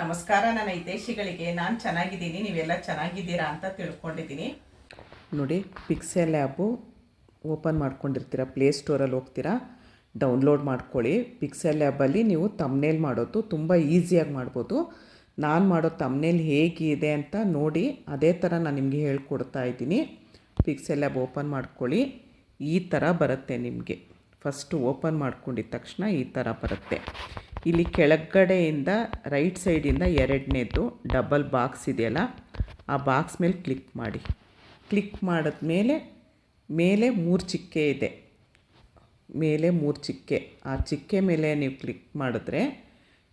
ನಮಸ್ಕಾರ, ನನ್ನ ಹಿತೈಷಿಗಳಿಗೆ. ನಾನು ಚೆನ್ನಾಗಿದ್ದೀನಿ, ನೀವೆಲ್ಲ ಚೆನ್ನಾಗಿದ್ದೀರಾ ಅಂತ ತಿಳ್ಕೊಂಡಿದ್ದೀನಿ. ನೋಡಿ ಪಿಕ್ಸೆಲ್ ಲ್ಯಾಬು ಓಪನ್ ಮಾಡ್ಕೊಂಡಿರ್ತೀರ ಪ್ಲೇಸ್ಟೋರಲ್ಲಿ ಹೋಗ್ತೀರಾ ಡೌನ್ಲೋಡ್ ಮಾಡ್ಕೊಳ್ಳಿ. ಪಿಕ್ಸೆಲ್ ಲ್ಯಾಬಲ್ಲಿ ನೀವು ತಮ್ನೇಲ್ ಮಾಡೋದು ತುಂಬ ಈಸಿಯಾಗಿ ಮಾಡ್ಬೋದು. ನಾನು ಮಾಡೋ ತಮ್ನೇಲ್ ಹೇಗಿದೆ ಅಂತ ನೋಡಿ, ಅದೇ ಥರ ನಾನು ನಿಮಗೆ ಹೇಳ್ಕೊಡ್ತಾ ಇದ್ದೀನಿ. ಪಿಕ್ಸೆಲ್ ಲ್ಯಾಬ್ ಓಪನ್ ಮಾಡ್ಕೊಳ್ಳಿ, ಈ ಥರ ಬರುತ್ತೆ ನಿಮಗೆ. ಫಸ್ಟು ಓಪನ್ ಮಾಡ್ಕೊಂಡಿದ್ದ ತಕ್ಷಣ ಈ ಥರ ಬರುತ್ತೆ. ಇಲ್ಲಿ ಕೆಳಗಡೆಯಿಂದ ರೈಟ್ ಸೈಡಿಂದ ಎರಡನೇದು ಡಬಲ್ ಬಾಕ್ಸ್ ಇದೆಯಲ್ಲ, ಆ ಬಾಕ್ಸ್ ಮೇಲೆ ಕ್ಲಿಕ್ ಮಾಡಿ. ಕ್ಲಿಕ್ ಮಾಡಿದ್ಮೇಲೆ ಮೇಲೆ ಮೂರು ಚಿಕ್ಕೆ ಇದೆ. ಮೇಲೆ ಮೂರು ಚಿಕ್ಕೆ. ಆ ಚಿಕ್ಕೆ ಮೇಲೆ ನೀವು ಕ್ಲಿಕ್ ಮಾಡಿದ್ರೆ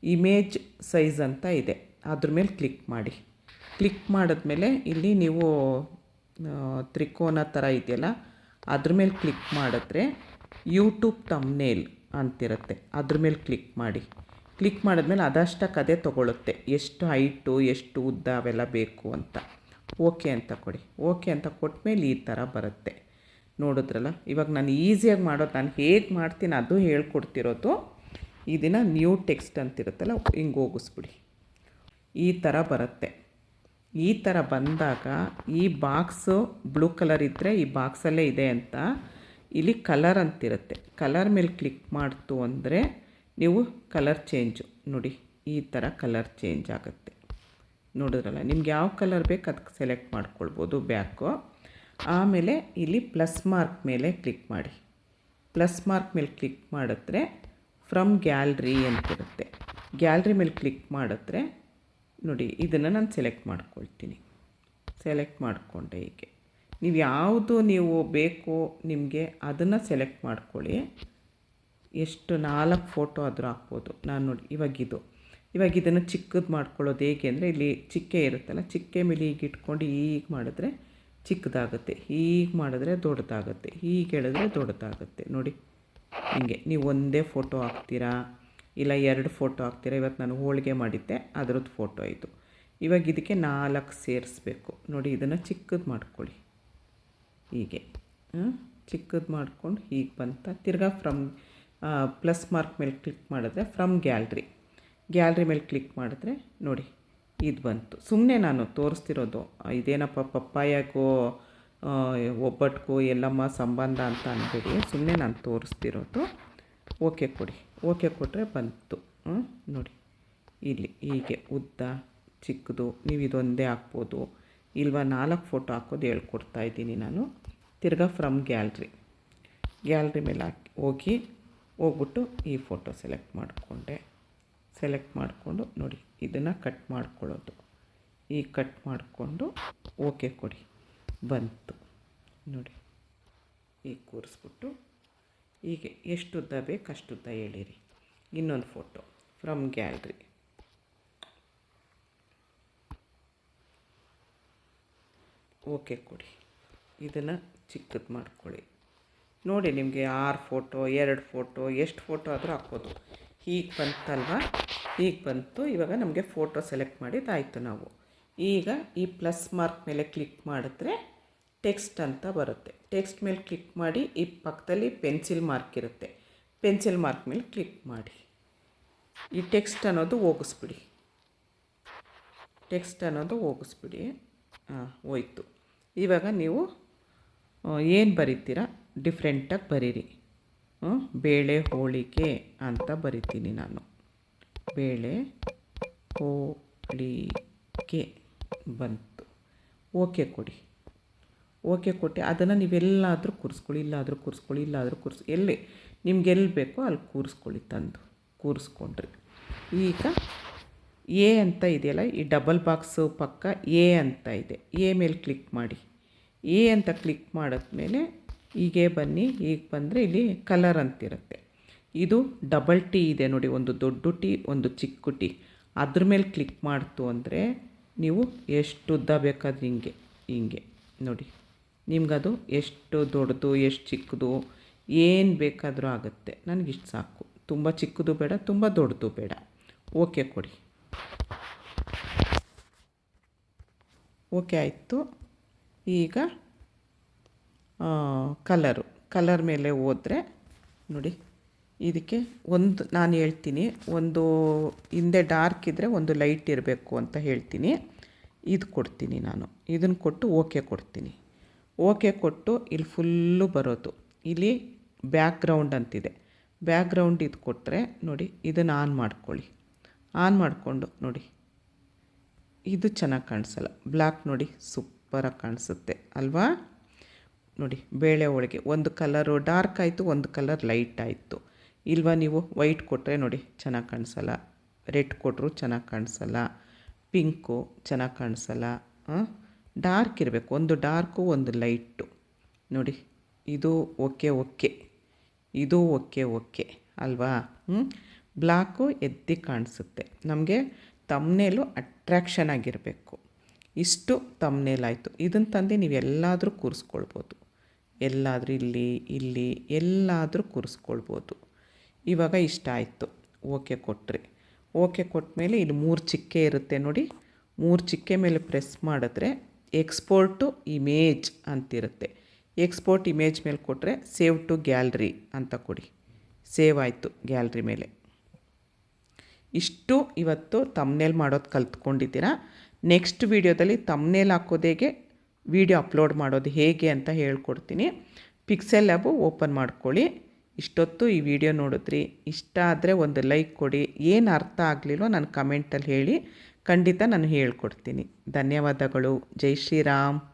ಇಮೇಜ್ ಸೈಜ್ ಅಂತ ಇದೆ. ಅದ್ರ ಮೇಲೆ ಕ್ಲಿಕ್ ಮಾಡಿ. ಕ್ಲಿಕ್ ಮಾಡಿದ್ಮೇಲೆ ಇಲ್ಲಿ ನೀವು ತ್ರಿಕೋನ ಥರ ಇದೆಯಲ್ಲ, ಅದ್ರ ಮೇಲೆ ಕ್ಲಿಕ್ ಮಾಡಿದ್ರೆ ಯೂಟ್ಯೂಬ್ ತಮ್ನೇಲ್ ಅಂತಿರುತ್ತೆ. ಅದ್ರ ಮೇಲೆ ಕ್ಲಿಕ್ ಮಾಡಿ. ಕ್ಲಿಕ್ ಮಾಡಿದ್ಮೇಲೆ ಅದಷ್ಟಕ್ಕೆ ಅದೇ ತೊಗೊಳುತ್ತೆ. ಎಷ್ಟು ಹೈಟು, ಎಷ್ಟು ಉದ್ದ ಅವೆಲ್ಲ ಬೇಕು ಅಂತ. ಓಕೆ ಅಂತ ಕೊಡಿ. ಓಕೆ ಅಂತ ಕೊಟ್ಮೇಲೆ ಈ ಥರ ಬರುತ್ತೆ. ನೋಡಿದ್ರಲ್ಲ? ಇವಾಗ ನಾನು ಈಸಿಯಾಗಿ ಮಾಡೋದು, ನಾನು ಹೇಗೆ ಮಾಡ್ತೀನಿ ಅದು ಹೇಳ್ಕೊಡ್ತಿರೋದು. ಇದನ್ನು ನ್ಯೂ ಟೆಕ್ಸ್ಟ್ ಅಂತಿರುತ್ತಲ್ಲ, ಹಿಂಗೆ ಹೋಗಿಸ್ಬಿಡಿ. ಈ ಥರ ಬರುತ್ತೆ. ಈ ಥರ ಬಂದಾಗ ಈ ಬಾಕ್ಸು ಬ್ಲೂ ಕಲರ್ ಇದ್ದರೆ ಈ ಬಾಕ್ಸಲ್ಲೇ ಇದೆ ಅಂತ. ಇಲ್ಲಿ ಕಲರ್ ಅಂತಿರುತ್ತೆ. ಕಲರ್ ಮೇಲೆ ಕ್ಲಿಕ್ ಮಾಡ್ತು ಅಂದರೆ ನೀವು ಕಲರ್ ಚೇಂಜು ನೋಡಿ, ಈ ಥರ ಕಲರ್ ಚೇಂಜ್ ಆಗುತ್ತೆ. ನೋಡಿದ್ರಲ್ಲ, ನಿಮ್ಗೆ ಯಾವ ಕಲರ್ ಬೇಕು ಅದಕ್ಕೆ ಸೆಲೆಕ್ಟ್ ಮಾಡ್ಕೊಳ್ಬೋದು ಬ್ಯಾಕು ಆಮೇಲೆ ಇಲ್ಲಿ ಪ್ಲಸ್ ಮಾರ್ಕ್ ಮೇಲೆ ಕ್ಲಿಕ್ ಮಾಡಿ. ಪ್ಲಸ್ ಮಾರ್ಕ್ ಮೇಲೆ ಕ್ಲಿಕ್ ಮಾಡಿದ್ರೆ ಫ್ರಮ್ ಗ್ಯಾಲ್ರಿ ಅಂತಿರುತ್ತೆ ಗ್ಯಾಲ್ರಿ ಮೇಲೆ ಕ್ಲಿಕ್ ಮಾಡಿದ್ರೆ ನೋಡಿ, ಇದನ್ನು ನಾನು ಸೆಲೆಕ್ಟ್ ಮಾಡ್ಕೊಳ್ತೀನಿ. ಸೆಲೆಕ್ಟ್ ಮಾಡಿಕೊಂಡೆ ಹೀಗೆ. ನೀವು ಯಾವುದು ನೀವು ಬೇಕು ನಿಮಗೆ ಅದನ್ನು ಸೆಲೆಕ್ಟ್ ಮಾಡ್ಕೊಳ್ಳಿ. ಎಷ್ಟು ನಾಲ್ಕು ಫೋಟೋ ಆದರೂ ಹಾಕ್ಬೋದು. ನಾನು ನೋಡಿ ಇವಾಗಿದು ಇವಾಗ ಇದನ್ನು ಚಿಕ್ಕದು ಮಾಡ್ಕೊಳ್ಳೋದು ಹೇಗೆ ಅಂದರೆ ಇಲ್ಲಿ ಚಿಕ್ಕೆ ಇರುತ್ತಲ್ಲ, ಚಿಕ್ಕೆ ಮೇಲೆ ಈಗ ಇಟ್ಕೊಂಡು ಹೀಗೆ ಮಾಡಿದ್ರೆ ಚಿಕ್ಕದಾಗುತ್ತೆ. ಹೀಗೆ ಮಾಡಿದ್ರೆ ದೊಡ್ಡದಾಗುತ್ತೆ. ಹೀಗೆ ಹೇಳಿದ್ರೆ ದೊಡ್ಡದಾಗುತ್ತೆ. ನೋಡಿ, ಹಿಂಗೆ. ನೀವು ಒಂದೇ ಫೋಟೋ ಹಾಕ್ತೀರಾ? ಇಲ್ಲ ಎರಡು ಫೋಟೋ ಹಾಕ್ತೀರಾ? ಇವತ್ತು ನಾನು ಹೋಳಿಗೆ ಮಾಡಿದ್ದೆ, ಅದರದ್ದು ಫೋಟೋ ಇದು. ಇವಾಗ ಇದಕ್ಕೆ ನಾಲ್ಕು ಸೇರಿಸ್ಬೇಕು. ನೋಡಿ, ಇದನ್ನು ಚಿಕ್ಕದು ಮಾಡ್ಕೊಳ್ಳಿ. ಹೀಗೆ. ಚಿಕ್ಕದು ಮಾಡ್ಕೊಂಡು ಹೀಗೆ ಬಂತ. ತಿರ್ಗಾ ಫ್ರಮ್ ಪ್ಲಸ್ ಮಾರ್ಕ್ ಮೇಲೆ ಕ್ಲಿಕ್ ಮಾಡಿದ್ರೆ ಫ್ರಮ್ ಗ್ಯಾಲ್ರಿ ಗ್ಯಾಲ್ರಿ ಮೇಲೆ ಕ್ಲಿಕ್ ಮಾಡಿದ್ರೆ ನೋಡಿ ಇದು ಬಂತು. ಸುಮ್ಮನೆ ನಾನು ತೋರಿಸ್ತಿರೋದು ಇದೇನಪ್ಪ ಪಪ್ಪಾಯಗೋ ಆ, ಒಬ್ಬಟ್ಟಿಗೂ ಎಲ್ಲಮ್ಮ ಸಂಬಂಧ ಅಂತ ಅನ್ಬೇಡಿ ಸುಮ್ಮನೆ ನಾನು ತೋರಿಸ್ತಿರೋದು. ಓಕೆ ಕೊಡಿ. ಓಕೆ ಕೊಟ್ಟರೆ ಬಂತು? ನೋಡಿ. ಇಲ್ಲಿ ಹೀಗೆ ಉದ್ದ ಚಿಕ್ಕದು ನೀವು ಇದೊಂದೇ ಹಾಕ್ಬೋದು. ಇಲ್ವಾ ನಾಲ್ಕು ಫೋಟೋ ಹಾಕೋದು ಹೇಳ್ಕೊಡ್ತಾ ಇದ್ದೀನಿ ನಾನು. ತಿರ್ಗಾ ಫ್ರಮ್ ಗ್ಯಾಲ್ರಿ ಗ್ಯಾಲ್ರಿ ಮೇಲೆ ಹಾಕಿ ಹೋಗಿ ಹೋಗ್ಬಿಟ್ಟು ಈ ಫೋಟೋ ಸೆಲೆಕ್ಟ್ ಮಾಡಿಕೊಂಡೆ. ಸೆಲೆಕ್ಟ್ ಮಾಡಿಕೊಂಡು ನೋಡಿ, ಇದನ್ನು ಕಟ್ ಮಾಡ್ಕೊಳ್ಳೋದು. ಈ ಕಟ್ ಮಾಡಿಕೊಂಡು ಓಕೆ ಕೊಡಿ. ಬಂತು. ನೋಡಿ ಈಗ ಕೂರಿಸ್ಬಿಟ್ಟು ಹೀಗೆ ಎಷ್ಟು ಉದ್ದ ಬೇಕು ಅಷ್ಟು ಉದ್ದ ಹೇಳಿರಿ. ಇನ್ನೊಂದು ಫೋಟೋ ಫ್ರಮ್ ಗ್ಯಾಲ್ರಿ ಓಕೆ ಕೊಡಿ. ಇದನ್ನು ಚಿಕ್ಕದು ಮಾಡ್ಕೊಳ್ಳಿ. ನೋಡಿ ನಿಮಗೆ ಆರು ಫೋಟೋ ಎರಡು ಫೋಟೋ ಎಷ್ಟು ಫೋಟೋ ಆದರೂ ಹಾಕ್ಬೋದು. ಹೀಗೆ ಬಂತಲ್ವ? ಹೀಗೆ ಬಂತು, ಇವಾಗ ನಮಗೆ ಫೋಟೋ ಸೆಲೆಕ್ಟ್ ಮಾಡಿದ್ದಾಯಿತು ನಾವು. ಈಗ ಈ ಪ್ಲಸ್ ಮಾರ್ಕ್ ಮೇಲೆ ಕ್ಲಿಕ್ ಮಾಡಿದ್ರೆ ಟೆಕ್ಸ್ಟ್ ಅಂತ ಬರುತ್ತೆ. ಟೆಕ್ಸ್ಟ್ ಮೇಲೆ ಕ್ಲಿಕ್ ಮಾಡಿ ಈ ಪಕ್ಕದಲ್ಲಿ ಪೆನ್ಸಿಲ್ ಮಾರ್ಕ್ ಇರುತ್ತೆ. ಪೆನ್ಸಿಲ್ ಮಾರ್ಕ್ ಮೇಲೆ ಕ್ಲಿಕ್ ಮಾಡಿ. ಈ ಟೆಕ್ಸ್ಟ್ ಅನ್ನೋದು ಹೋಗಿಸ್ಬಿಡಿ. ಟೆಕ್ಸ್ಟ್ ಅನ್ನೋದು ಹೋಗಿಸ್ಬಿಡಿ. ಹಾಂ, ಹೋಯ್ತು. ಇವಾಗ ನೀವು ಏನು ಬರಿತೀರಾ? ಡಿಫ್ರೆಂಟಾಗಿ ಬರೀರಿ? ಬೇಳೆ ಹೋಳಿಗೆ ಅಂತ ಬರಿತೀನಿ ನಾನು. ಬೇಳೆ ಹೋಳಿಗೆ ಬಂತು. ಓಕೆ ಕೊಡಿ. ಓಕೆ ಕೊಟ್ಟೆ ಅದನ್ನು ನೀವೆಲ್ಲಾದರೂ ಕೂರಿಸ್ಕೊಳ್ಳಿ, ಇಲ್ಲಾದರೂ ಕೂರಿಸ್ಕೊಳ್ಳಿ, ಇಲ್ಲಾದರೂ ಕೂರಿಸ್, ಎಲ್ಲಿ ನಿಮ್ಗೆ ಎಲ್ಲಿ ಬೇಕೋ ಅಲ್ಲಿ ಕೂರಿಸ್ಕೊಳ್ಳಿ ತಂದು. ಕೂರಿಸ್ಕೊಂಡ್ರಿ. ಈಗ ಎ ಅಂತ ಇದೆಯಲ್ಲ, ಈ ಡಬಲ್ ಬಾಕ್ಸು ಪಕ್ಕ ಎ ಅಂತ ಇದೆ. ಎ ಮೇಲೆ ಕ್ಲಿಕ್ ಮಾಡಿ. ಎ ಅಂತ ಕ್ಲಿಕ್ ಮಾಡಿದ್ಮೇಲೆ ಹೀಗೆ ಬನ್ನಿ ಈಗ ಬಂದರೆ ಇಲ್ಲಿ ಕಲರ್ ಅಂತಿರುತ್ತೆ. ಇದು ಡಬಲ್ ಟಿ ಇದೆ ನೋಡಿ, ಒಂದು ದೊಡ್ಡ ಟಿ ಒಂದು ಚಿಕ್ಕ ಟಿ ಅದ್ರ ಮೇಲೆ ಕ್ಲಿಕ್ ಮಾಡ್ತು ಅಂದರೆ ನೀವು ಎಷ್ಟು ಉದ್ದ ಬೇಕಾದ್ರೆ ಹಿಂಗೆ ಹಿಂಗೆ, ನೋಡಿ. ನಿಮ್ಗದು ಎಷ್ಟು ದೊಡ್ಡದು, ಎಷ್ಟು ಚಿಕ್ಕದು, ಏನು ಬೇಕಾದರೂ ಆಗುತ್ತೆ. ನನಗಿಷ್ಟು ಸಾಕು. ತುಂಬ ಚಿಕ್ಕದು ಬೇಡ, ತುಂಬ ದೊಡ್ಡದು ಬೇಡ. ಓಕೆ ಕೊಡಿ. ಓಕೆ ಆಯಿತು. ಈಗ ಕಲರು ಕಲರ್ ಮೇಲೆ ಹೋದರೆ, ನೋಡಿ, ಇದಕ್ಕೆ ಒಂದು, ನಾನು ಹೇಳ್ತೀನಿ, ಒಂದು ಹಿಂದೆ ಡಾರ್ಕ್ ಇದ್ದರೆ ಒಂದು ಲೈಟ್ ಇರಬೇಕು ಅಂತ ಹೇಳ್ತೀನಿ. ಇದು ಕೊಡ್ತೀನಿ ನಾನು. ಇದನ್ನು ಕೊಟ್ಟು ಓಕೆ ಕೊಡ್ತೀನಿ. ಓಕೆ ಕೊಟ್ಟು ಇಲ್ಲಿ ಫುಲ್ಲು ಬರೋದು. ಇಲ್ಲಿ ಬ್ಯಾಕ್ಗ್ರೌಂಡ್ ಅಂತಿದೆ. ಬ್ಯಾಕ್ಗ್ರೌಂಡ್ ಇದು ಕೊಟ್ಟರೆ ನೋಡಿ, ಇದನ್ನು ಆನ್ ಮಾಡ್ಕೊಳ್ಳಿ. ಆನ್ ಮಾಡಿಕೊಂಡು, ನೋಡಿ, ಇದು ಚೆನ್ನಾಗಿ ಕಾಣಿಸಲ್ಲ. ಬ್ಲ್ಯಾಕ್ ನೋಡಿ ಸೂಪರಾಗಿ ಕಾಣಿಸುತ್ತೆ, ಅಲ್ವಾ? ನೋಡಿ, ಬೇಳೆ ಹೋಳಿಗೆ. ಒಂದು ಕಲರು ಡಾರ್ಕ್ ಆಯಿತು, ಒಂದು ಕಲರ್ ಲೈಟ್ ಆಯಿತು. ಇಲ್ವಾ ನೀವು? ವೈಟ್ ಕೊಟ್ಟರೆ ನೋಡಿ, ಚೆನ್ನಾಗಿ ಕಾಣಿಸಲ್ಲ. ರೆಡ್ ಕೊಟ್ಟರು ಚೆನ್ನಾಗಿ ಕಾಣಿಸಲ್ಲ. ಪಿಂಕು ಚೆನ್ನಾಗಿ ಕಾಣಿಸಲ್ಲ. ಡಾರ್ಕ್ ಇರಬೇಕು. ಒಂದು ಡಾರ್ಕು, ಒಂದು ಲೈಟು. ನೋಡಿ, ಇದು ಓಕೆ ಓಕೆ. ಇದು ಓಕೆ ಓಕೆ. ಅಲ್ವಾ? ಹ್ಞೂ ಬ್ಲ್ಯಾಕು ಎದ್ದಿ ಕಾಣಿಸುತ್ತೆ. ನಮಗೆ ತಮ್ನೇಲು ಅಟ್ರ್ಯಾಕ್ಷನ್ ಆಗಿರಬೇಕು. ಇಷ್ಟು ತಮ್ಮನೇಲಾಯಿತು ಇದನ್ನು ತಂದು ನೀವು ಎಲ್ಲಾದರೂ ಕೂರಿಸ್ಕೊಳ್ಬೋದು. ಎಲ್ಲಾದರೂ ಇಲ್ಲಿ ಇಲ್ಲಿ ಎಲ್ಲಾದರೂ ಕೂರಿಸ್ಕೊಳ್ಬೋದು. ಇವಾಗ ಇಷ್ಟ ಆಯಿತು. ಓಕೆ ಕೊಟ್ಟರೆ ಓಕೆ ಕೊಟ್ಟ ಮೇಲೆ ಇಲ್ಲಿ ಮೂರು ಚಿಕ್ಕೆ ಇರುತ್ತೆ ನೋಡಿ. ಮೂರು ಚಿಕ್ಕೆ ಮೇಲೆ ಪ್ರೆಸ್ ಮಾಡಿದ್ರೆ ಎಕ್ಸ್ಪೋರ್ಟು ಇಮೇಜ್ ಅಂತಿರುತ್ತೆ. ಎಕ್ಸ್ಪೋರ್ಟ್ ಇಮೇಜ್ ಮೇಲೆ ಕೊಟ್ಟರೆ ಸೇವ್ ಟು ಗ್ಯಾಲ್ರಿ ಅಂತ ಕೊಡಿ. ಸೇವ್ ಆಯಿತು ಗ್ಯಾಲ್ರಿ ಮೇಲೆ. ಇಷ್ಟು ಇವತ್ತು ತಮ್ನೇಲ್ ಮಾಡೋದು ಕಲ್ತ್ಕೊಂಡಿದ್ದೀರಾ. ನೆಕ್ಸ್ಟ್ ವೀಡಿಯೋದಲ್ಲಿ ತಮ್ನೇಲ್ ಹಾಕೋದೇಗೆ ವಿಡಿಯೋ ಅಪ್ಲೋಡ್ ಮಾಡೋದು ಹೇಗೆ ಅಂತ ಹೇಳ್ಕೊಡ್ತೀನಿ. ಪಿಕ್ಸೆಲ್ ಲ್ಯಾಬು ಓಪನ್ ಮಾಡ್ಕೊಳ್ಳಿ. ಇಷ್ಟೊತ್ತು ಈ ವಿಡಿಯೋ ನೋಡಿದ್ರಿ. ಇಷ್ಟ ಆದರೆ ಒಂದು ಲೈಕ್ ಕೊಡಿ. ಏನು ಅರ್ಥ ಆಗಲಿಲ್ಲೋ ನಾನು ಕಮೆಂಟಲ್ಲಿ ಹೇಳಿ. ಖಂಡಿತ ನಾನು ಹೇಳ್ಕೊಡ್ತೀನಿ. ಧನ್ಯವಾದಗಳು. ಜೈ ಶ್ರೀರಾಮ್.